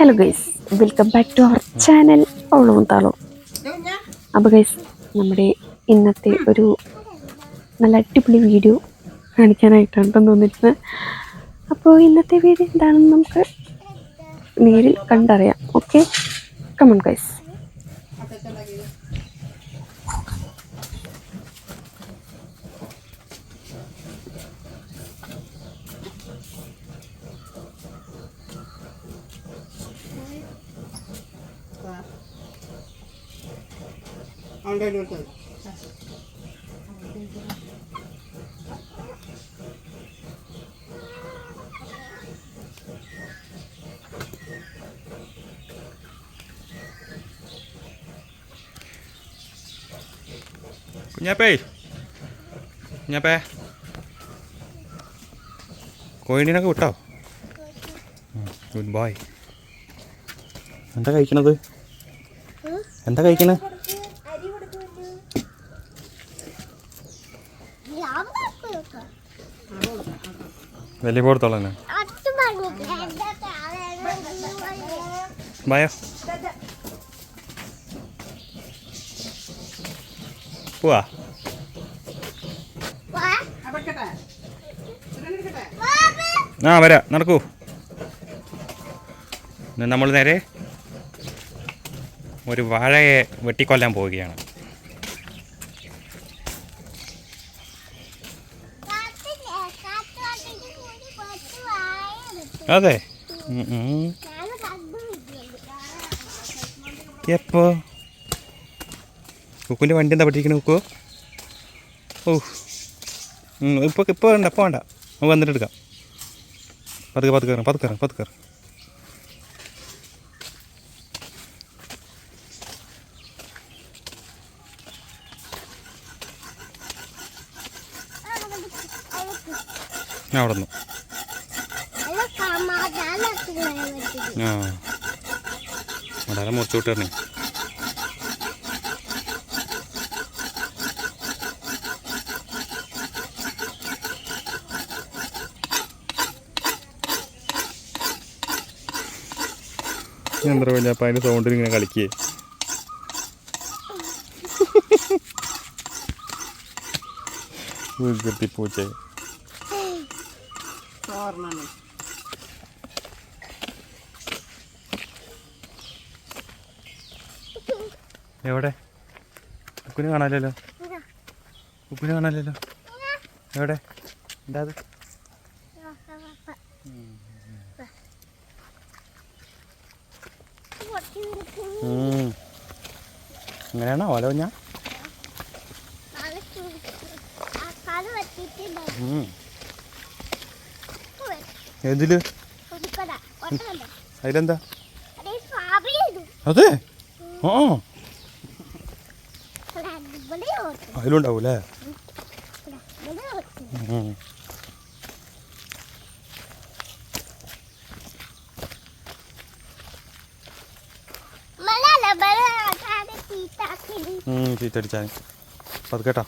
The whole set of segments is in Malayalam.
Hello guys welcome back to our channel ഓളവും താളവും അപ്പോൾ ഗൈസ് നമ്മുടെ ഇന്നത്തെ ഒരു നല്ല അടിപൊളി വീഡിയോ കാണിക്കാനായിട്ടാണ് തോന്നിയിരുന്നത് അപ്പോൾ ഇന്നത്തെ വീഡിയോ എന്താണെന്ന് നമുക്ക് നേരിൽ കണ്ടറിയാം. ഓക്കെ കമൺ ഗൈസ് കുഞ്ഞാപ്പേ. കുഞ്ഞാപ്പേ. കോയിനൊക്കെ വിട്ടോ? Good boy. എന്താ കഴിക്കണത്? എന്താ കഴിക്കണത് വലിയ പോടത്തോളം തന്നെ ബായോ. പോവാ. ആ വരാ നടക്കൂ. നമ്മൾ നേരെ ഒരു വാഴയെ വെട്ടിക്കൊല്ലാൻ പോവുകയാണ്. അതെ. എപ്പോ? കുക്കുന്റെ വണ്ടി എന്താ പഠിച്ചിരിക്കണ കുക്കു? ഓ ഇപ്പോൾ ഇപ്പൊ ഇപ്പൊ വേണ്ട ഇപ്പൊ വേണ്ട. നമുക്ക് വന്നിട്ട് എടുക്കാം. പതുക്കെ പതുക്കെ കയറും പതുക്കെ കയറും പതുക്കെ കയറും. ഞാൻ അവിടെ നിന്ന്. ആ. അവിടെ മുറിച്ചു വിട്ടേ എന്താ വലിയ അപ്പം അതിന്റെ സൗണ്ടിൽ ഇങ്ങനെ കളിക്കേ. പൂച്ച എവിടെ? ഉപ്പിന് കാണാനില്ലല്ലോ. ഉപ്പിന് കാണാനില്ലല്ലോ. എവിടെ? എന്താ അത്? ഇങ്ങനെയാണോ ഓല ഞാൻ എന്തിൽ? അതിലെന്താ? അതെ ആ അതിലുണ്ടാവൂലേ ഉണ്ടാവും അല്ലേ ചീത്തടിച്ചാൽ. അപ്പം അത് കേട്ടോ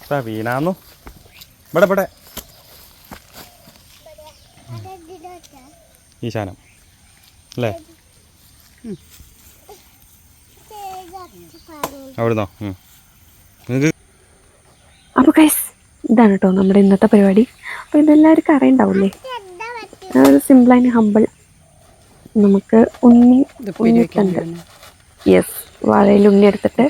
ഇപ്പം വീണാന്നു. ഇവിടെ ഇവിടെ. ഈശാനം അല്ലേ? അവിടുന്നോ. നിങ്ങൾക്ക് അപ്പോൾ ഗൈസ് ഇതാണ് കേട്ടോ നമ്മുടെ ഇന്നത്തെ പരിപാടി. അപ്പോൾ ഇതെല്ലാവർക്കും അറിയണ്ടാവില്ലേ? ഒരു സിമ്പിൾ ആൻഡ് ഹമ്പിൾ നമുക്ക് ഉണ്ണി ഉണ്ണിത്തണ്ട് യെസ് വാഴയിൽ ഉണ്ണി എടുത്തിട്ട്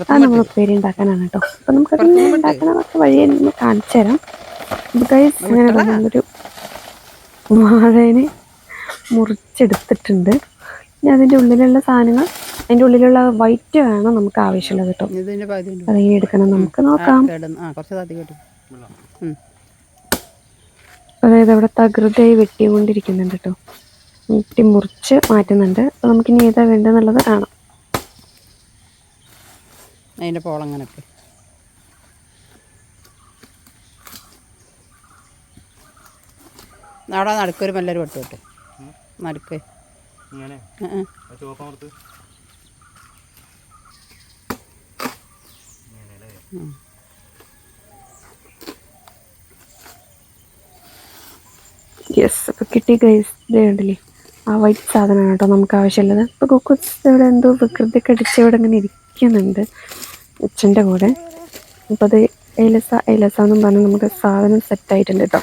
അത് നമ്മൾ ഉപ്പേരി ഉണ്ടാക്കാനാണ് കേട്ടോ അപ്പം നമുക്ക് എങ്ങനെ ഉണ്ടാക്കണമെന്നൊക്കെ വഴി ഒന്ന് കാണിച്ചു തരാം. ഗൈസ് അങ്ങനെ നല്ലൊരു നമ്മളൊരു വാഴേനെ മുറിച്ചെടുത്തിട്ടുണ്ട്. ഇനി അതിന്റെ ഉള്ളിലുള്ള സാധനങ്ങൾ അതിന്റെ ഉള്ളിലുള്ള വൈറ്റ് വേണം നമുക്ക് ആവശ്യമുള്ളത് കേട്ടോ. അതെങ്ങനെ എടുക്കണം. നമുക്ക് നോക്കാം. കേട്ടു. അതായത് അവിടെ തകൃതയായി വെട്ടിക്കൊണ്ടിരിക്കുന്നുണ്ട് കേട്ടോ. വെട്ടി മുറിച്ച് മാറ്റുന്നുണ്ട്. അപ്പോൾ നമുക്കിനി ഏതാ വേണ്ടതെന്നുള്ളത് കാണാം. അതിന്റെ പോളങ്ങനൊക്കെ. അവിടെ നടുക്കൊരു മെല്ലൊരു വെട്ട് നടക്കേ നടുക്ക്. ഇങ്ങനെ ആ, ആ. ചുവപ്പമർത്ത് യെസ് അപ്പോൾ കിട്ടി ഗൈസ് ഇതേണ്ടല്ലേ ആ വൈറ്റ് സാധനമാണ് കേട്ടോ നമുക്ക് ആവശ്യമുള്ളത്. അപ്പോൾ കുക്കസ് ഇവിടെ എന്തോ വികൃതി കടിച്ച് ഇവിടെ ഇങ്ങനെ ഇരിക്കുന്നുണ്ട്. അച്ഛന്റെ കൂടെ. അപ്പോൾ അത് ഏലസ ഏലസ എന്നും പറഞ്ഞ് നമുക്ക് സാധനം സെറ്റായിട്ടുണ്ട് കേട്ടോ.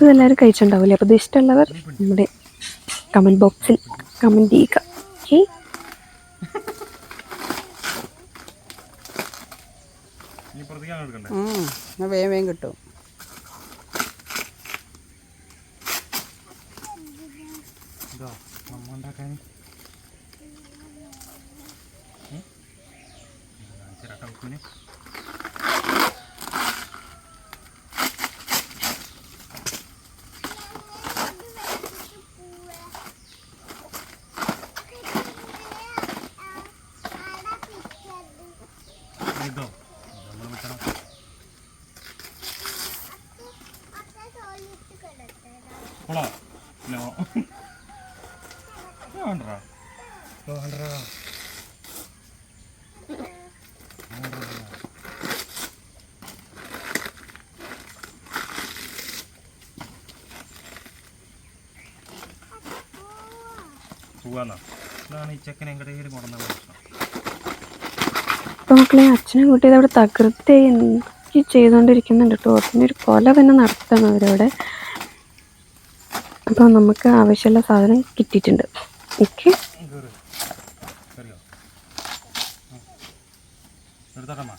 ഇതെല്ലാവരും കഴിച്ചിട്ടുണ്ടാവില്ലേ? അപ്പോൾ ഇത് ഇഷ്ടമുള്ളവർ നമ്മുടെ കമന്റ് ബോക്സിൽ കമന്റ് ചെയ്യുക. ഓക്കെ വേഗം വേഗം കിട്ടും ഇതോ നമ്മ ഉണ്ടാക്കാൻ കുഞ്ഞ് ഇതോ നമ്മൾ വെക്കണം കൊളോ നോ വേണ്ടടാ വേണ്ടടാ പോവാന്നാ. ഇതാണ് ഈ ചെക്കനെ എങ്ങടേലും കൊണ്ടുവന്ന പ്രശ്നം. മക്കളെ അച്ഛനെ കൂട്ടി അവിടെ തകർത്ത് എനിക്ക് ചെയ്തുകൊണ്ടിരിക്കുന്നുണ്ട് കേട്ടോ. ഒരു കൊല തന്നെ നടത്തണം അവരവിടെ. അപ്പോൾ നമുക്ക് ആവശ്യമുള്ള സാധനം കിട്ടിയിട്ടുണ്ട്. ഓക്കെ. എടുത്തോട്ടമ്മ.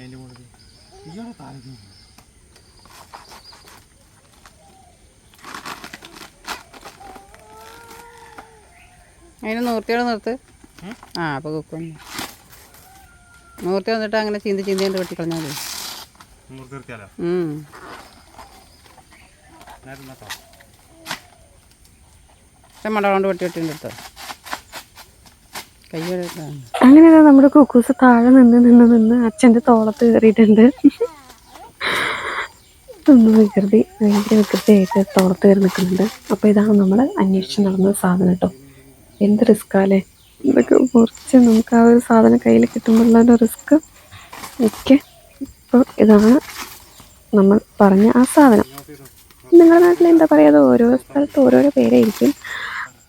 എന്റെ മുകളിൽ ഇയാളെ താഴേക്ക് അതിന് നൂർത്തിയോടെ നിർത്ത്. ആ അപ്പോൾ കുക്കും നൂർത്തി വന്നിട്ട് അങ്ങനെ ചീന്തി ചീന്തി കൊണ്ട് വെട്ടിക്കളഞ്ഞാൽ മതി മട കൊണ്ട് വെട്ടി വെട്ടിന്റെ ഇട്ടാ. അങ്ങനെ നമ്മുടെ കുക്കൂസ് താഴെ നിന്ന് നിന്ന് നിന്ന് അച്ഛന്റെ തോളത്ത് കയറിയിട്ടുണ്ട്. ഒന്ന് വികൃതി ഭയങ്കര വികൃതിയായിട്ട് തോളത്ത് കയറി നിൽക്കുന്നുണ്ട്. അപ്പോൾ ഇതാണ് നമ്മൾ അന്വേഷിച്ച് നടന്ന സാധനം കേട്ടോ. എന്ത് റിസ്ക്കാല്ലേ ഇതൊക്കെ മുറിച്ച് നമുക്ക് ആ ഒരു സാധനം കയ്യിൽ കിട്ടുമ്പോഴുള്ള റിസ്ക് ഒക്കെ ഇപ്പോൾ ഇതാണ് നമ്മൾ പറഞ്ഞ ആ സാധനം. നിങ്ങളുടെ നാട്ടിൽ എന്താ പറയുക? അത് ഓരോ സ്ഥലത്ത് ഓരോരോ പേരായിരിക്കും.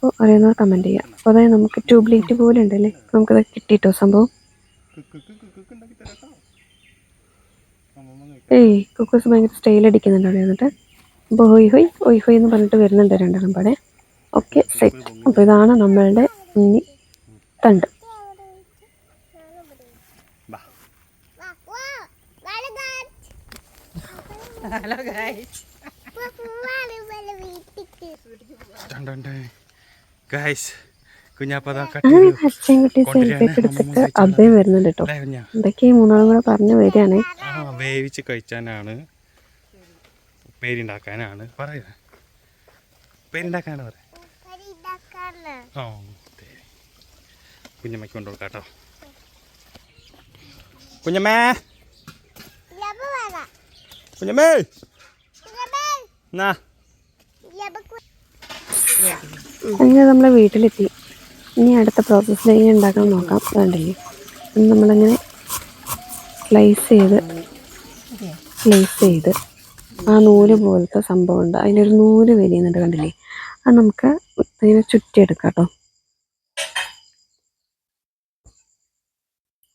അപ്പോൾ അറിയുന്നവർ കമന്റ് ചെയ്യാം അപ്പോൾ അതായത് നമുക്ക് ട്യൂബ് ലൈറ്റ് പോലെ ഉണ്ടല്ലേ നമുക്കത് കിട്ടിയിട്ടോ സംഭവം ഏയ് കുക്കൂസ് ഭയങ്കര സ്റ്റൈൽ അടിക്കുന്നുണ്ട് അവിടെ എന്നിട്ട് അപ്പോൾ ഹൊയ് ഹൊയ് ഒയ് ഹൊയ് എന്ന് പറഞ്ഞിട്ട് വരുന്നുണ്ട് രണ്ടെണ്ണം പാടെ ഓക്കെ സെറ്റ് അപ്പോൾ ഇതാണ് നമ്മളുടെ ഉണ്ണി തണ്ട് ഹലോ ഗായ്സ് ഗൈസ് അഭയം വരുന്നുണ്ട് കേട്ടോ. ഇതൊക്കെ മൂന്നാളും കൂടെ പറഞ്ഞു വരികയാണ്. ആ വേവിച്ച് കഴിച്ചാനാണ്. ഉപ്പേരിണ്ടാക്കാനാണ് പറയുക ഉപ്പേരിണ്ടാക്കാനാണ് പറയാ. ആ അതെ. കുഞ്ഞമ്മയ്ക്ക് കൊണ്ടു കൊടുക്കാം കേട്ടോ. കുഞ്ഞമ്മേ. കുഞ്ഞമ്മേ. എന്നാ അങ്ങനെ നമ്മളെ വീട്ടിലെത്തി. ഇനി അടുത്ത പ്രോസസ്സിലേക്ക് ഉണ്ടാക്കാൻ നോക്കാം. വേണ്ടല്ലേ? നമ്മളിങ്ങനെ സ്ലൈസ് ചെയ്ത് സ്ലൈസ് ചെയ്ത് ആ നൂൽ പോലത്തെ സംഭവം ഉണ്ട്. അതിനൊരു നൂൽ വലിയുന്നുണ്ട് കണ്ടില്ലേ? അത് നമുക്ക് ഇങ്ങനെ ചുറ്റിയെടുക്കാം കേട്ടോ.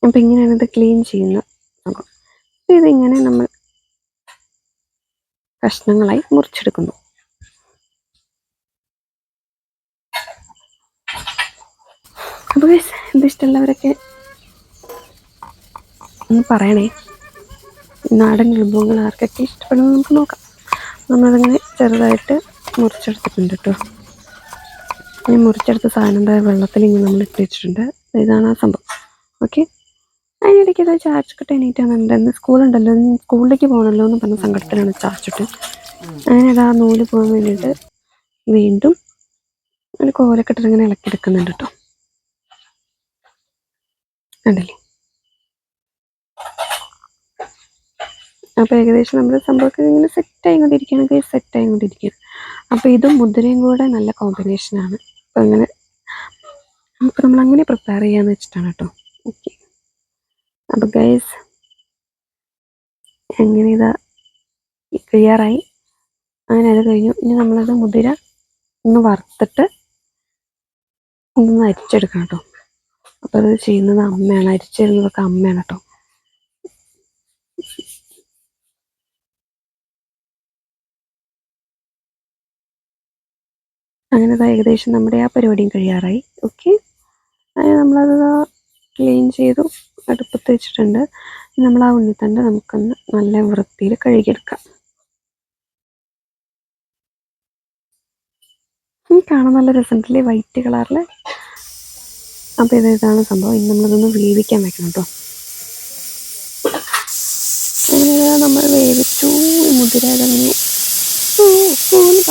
അപ്പം ഇങ്ങനെയാണ് ഇത് ക്ലീൻ ചെയ്യുന്ന സംഭവം. ഇതിങ്ങനെ നമ്മൾ കഷ്ണങ്ങളായി മുറിച്ചെടുക്കുന്നു. അപ്പോൾ ഇത് ഇഷ്ടമുള്ളവരൊക്കെ ഒന്ന് പറയണേ. നാടൻ വിഭവങ്ങൾ ആർക്കൊക്കെ ഇഷ്ടപ്പെടുന്നത് നമുക്ക് നോക്കാം. നമ്മളതിങ്ങനെ ചെറുതായിട്ട് മുറിച്ചെടുത്തിട്ടുണ്ട് കേട്ടോ. ഈ മുറിച്ചെടുത്ത സാധനം എന്താ വെള്ളത്തിൽ ഇങ്ങനെ നമ്മൾ ഇട്ട് വെച്ചിട്ടുണ്ട്. ഇതാണ് ആ സംഭവം. ഓക്കെ? അതിനിടയ്ക്ക് ഇത് ചാർജൊക്കെ എണീറ്റാന്നുണ്ട് ഇന്ന് സ്കൂളുണ്ടല്ലോ സ്കൂളിലേക്ക് പോകണമല്ലോ എന്ന് പറഞ്ഞ സങ്കടത്തിലാണ് ചാർജിട്ട് അങ്ങനെ ആ നൂൽ പോകാൻ വേണ്ടിയിട്ട് വീണ്ടും ഒരു ഇങ്ങനെ ഇളക്കിയെടുക്കുന്നുണ്ട് കേട്ടോ. കണ്ടില്ലേ അപ്പോൾ ഏകദേശം നമ്മുടെ സംഭവമൊക്കെ ഇങ്ങനെ സെറ്റ് ആയിക്കൊണ്ടിരിക്കുകയാണ്. ഗൈസ് സെറ്റ് ആയിക്കൊണ്ടിരിക്കുകയാണ്. അപ്പോൾ ഇതും മുദ്രയും കൂടെ നല്ല കോമ്പിനേഷനാണ് അപ്പോൾ അങ്ങനെ അപ്പോൾ നമ്മൾ അങ്ങനെ പ്രിപ്പയർ ചെയ്യാന്ന് വെച്ചിട്ടാണ് കേട്ടോ. ഓക്കെ അപ്പോൾ ഗൈസ് എങ്ങനെ ഇതാ ക്ലിയറായി അങ്ങനെ അത് കഴിഞ്ഞു. ഇനി നമ്മളത് മുതിര ഒന്ന് വറുത്തിട്ട് ഒന്ന് അരിച്ചെടുക്കണം കേട്ടോ. അപ്പോൾ അത് ചെയ്യുന്നത് അമ്മയാണ്. അരിച്ചിരുന്നതൊക്കെ അമ്മയാണ് കേട്ടോ അങ്ങനെ അത് ഏകദേശം നമ്മുടെ ആ പരിപാടിയും കഴിയാറായി. ഓക്കെ അങ്ങനെ നമ്മളത് ക്ലീൻ ചെയ്തു അടുപ്പത്ത് വെച്ചിട്ടുണ്ട്. നമ്മൾ ആ ഉണ്ണിത്തണ്ട് നമുക്കൊന്ന് നല്ല വൃത്തിയിൽ കഴുകിയെടുക്കാം. കാണാൻ നല്ല രസമുണ്ടല്ലേ? വൈറ്റ് കളറിൽ അപ്പോൾ ഇത് ഇതാണ് സംഭവം. ഇനി നമ്മളിതൊന്ന് വേവിക്കാൻ വെക്കണം കേട്ടോ നമ്മൾ വേവിച്ചു. മുതിര അതങ്ങനെ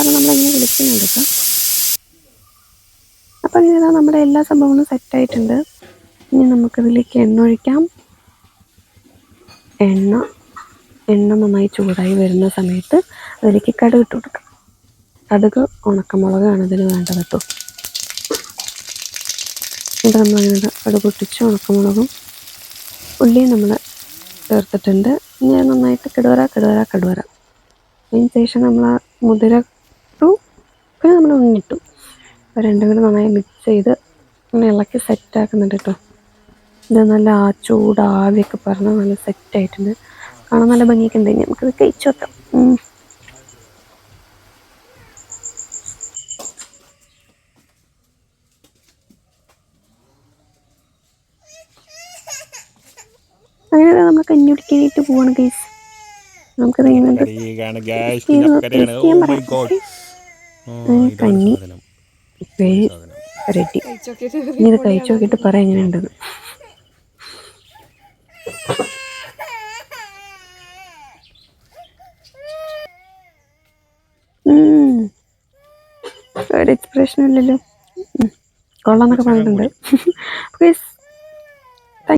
എന്ന് പറഞ്ഞ് വിളിക്കുന്നുണ്ട് കേട്ടോ അപ്പം അങ്ങനെ ഇതാ നമ്മുടെ എല്ലാ സംഭവങ്ങളും സെറ്റായിട്ടുണ്ട് ഇനി നമുക്കിതിലേക്ക് എണ്ണ ഒഴിക്കാം. എണ്ണ എണ്ണ നന്നായി ചൂടായി വരുന്ന സമയത്ത് അതിലേക്ക് കടുക് ഇട്ട് കൊടുക്കാം. കടുക് ഉണക്കമുളകാണ് ഇതിന് വേണ്ടത് കേട്ടോ എന്നിട്ട് നമ്മളങ്ങനെ കടുക് പൊട്ടിച്ച് ഉണക്കമുളകും ഉള്ളിയും നമ്മൾ ചേർത്തിട്ടുണ്ട്. ഇനി നന്നായിട്ട് കടുവറ കടുവറ കടുവറ. അതിന് ശേഷം നമ്മൾ ആ മുതിര ഇട്ടു. പിന്നെ നമ്മൾ ഉണ്ണിട്ടു അപ്പോൾ രണ്ടും കൂടി നന്നായി മിക്സ് ചെയ്ത് ഇങ്ങനെ ഇളക്കി സെറ്റ് ആക്കുന്നുണ്ട് കേട്ടോ. ഇത് നല്ല ആ ചൂട് ആവിയൊക്കെ പറഞ്ഞ് നല്ല സെറ്റ് ആയിട്ടുണ്ട്. കാണാൻ നല്ല ഭംഗിയൊക്കെ ഉണ്ടെങ്കിൽ നമുക്കത് കഴിച്ചു വെക്കാം അങ്ങനെ നമ്മൾ കഞ്ഞി കുടിക്കാനായിട്ട് പോവാണ് ഗൈസ് നമുക്ക്. Oh കഞ്ഞി. റെഡി. ഇനി ഇത് കഴിച്ചു നോക്കിയിട്ട് പറയാം എങ്ങനെയുണ്ടെന്ന്. ഉം. ഒരു എക്സ്പ്രഷനും ഇല്ലല്ലോ. കൊള്ളാന്നൊക്കെ പറഞ്ഞിട്ടുണ്ട്. Guys,